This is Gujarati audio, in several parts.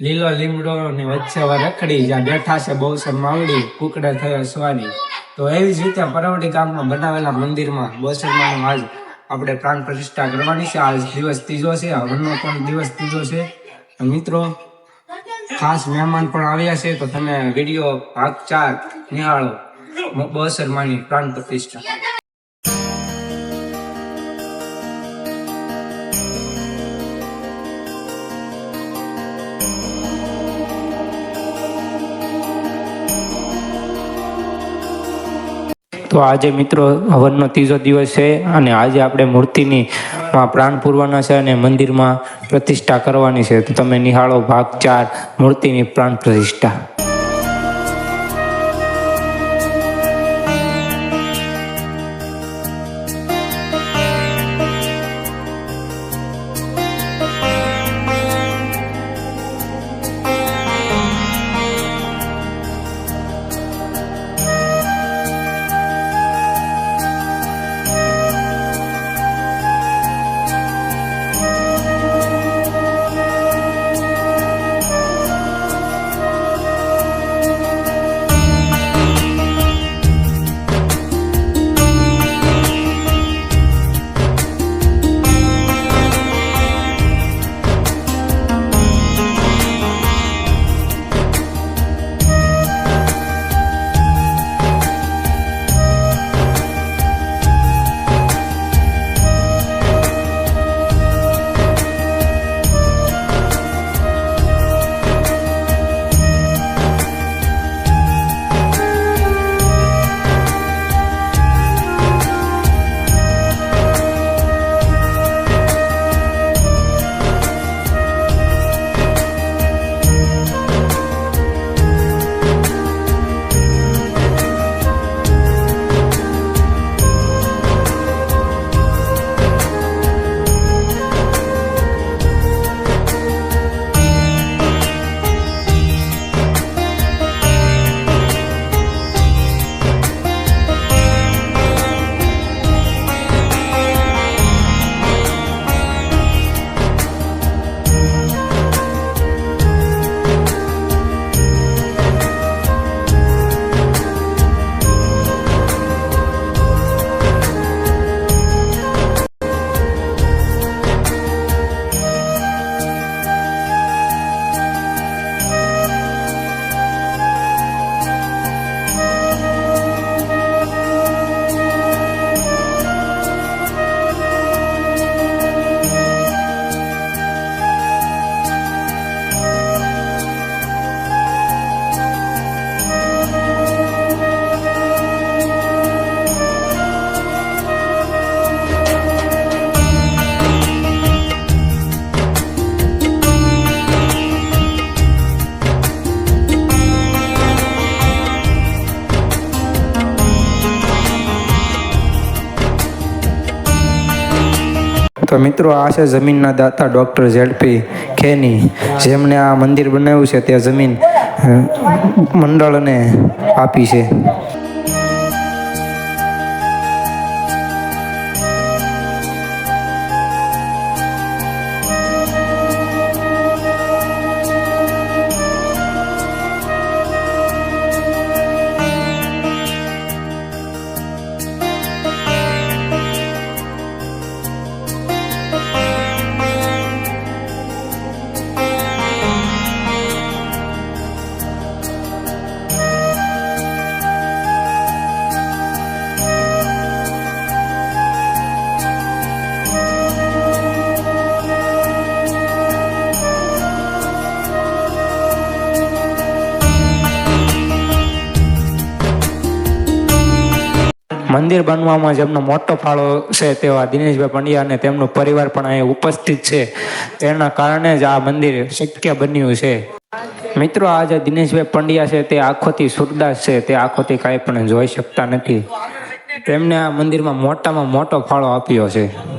લીલો લીમડો ને વચ્ચે રખડી જ્યાં બેઠા છે, બહુ છે માવડી કુકડા થયો સ્વાની. તો એવી જ રીતે પરવડી ગામમાં બનાવેલા મંદિરમાં બોસરમાનું આજ આપણે પ્રાણ પ્રતિષ્ઠા કરવાની છે. આજ દિવસ ત્રીજો છે હવનનો પણ દિવસ ત્રીજો છે. મિત્રો, ખાસ મહેમાન પણ આવ્યા છે, તો તમે વીડિયો ભાગ ચાર નિહાળો. બોસરમાની પ્રાણ પ્રતિષ્ઠા. તો આજે મિત્રો હવનનો ત્રીજો દિવસ છે અને આજે આપણે મૂર્તિની માં પ્રાણ પૂરવાના છે અને મંદિરમાં પ્રતિષ્ઠા કરવાની છે. તો તમે નિહાળો ભાગ ચાર, મૂર્તિની પ્રાણ પ્રતિષ્ઠા. તો મિત્રો, આ છે જમીનના દાતા ડૉક્ટર ઝેડપી ખેની જેમણે આ મંદિર બનાવ્યું છે તે જમીન મંડળને આપી છે. મંદિર બનવામાં જેમનો મોટો ફાળો છે તેવા દિનેશભાઈ પંડ્યા અને તેમનો પરિવાર પણ અહીં ઉપસ્થિત છે. તેના કારણે જ આ મંદિર શક્ય બન્યું છે. મિત્રો, આ જે દિનેશભાઈ પંડ્યા છે તે આંખોથી સુરદાસ છે. તે આંખોથી કાંઈ પણ જોઈ શકતા નથી. તેમને આ મંદિરમાં મોટામાં મોટો ફાળો આપ્યો છે.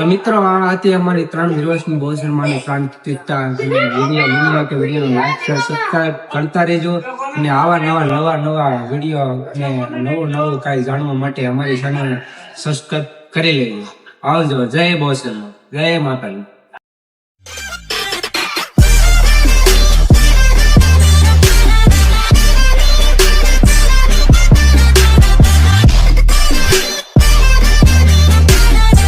મિત્રો, આ હતી અમારી ત્રણ દિવસની શર્માની પ્રાંતિકતા. વીડિયો વીડિયો કે સબસ્ક્રાઇબ કરતા રહેજો. અને આવા નવા નવા નવા વીડિયો અને નવું નવું કાંઈ જાણવા માટે અમારી ચેનલ સબસ્ક્રાઈબ કરી લેજો. આવજો. જય બહુ જય માતાજી.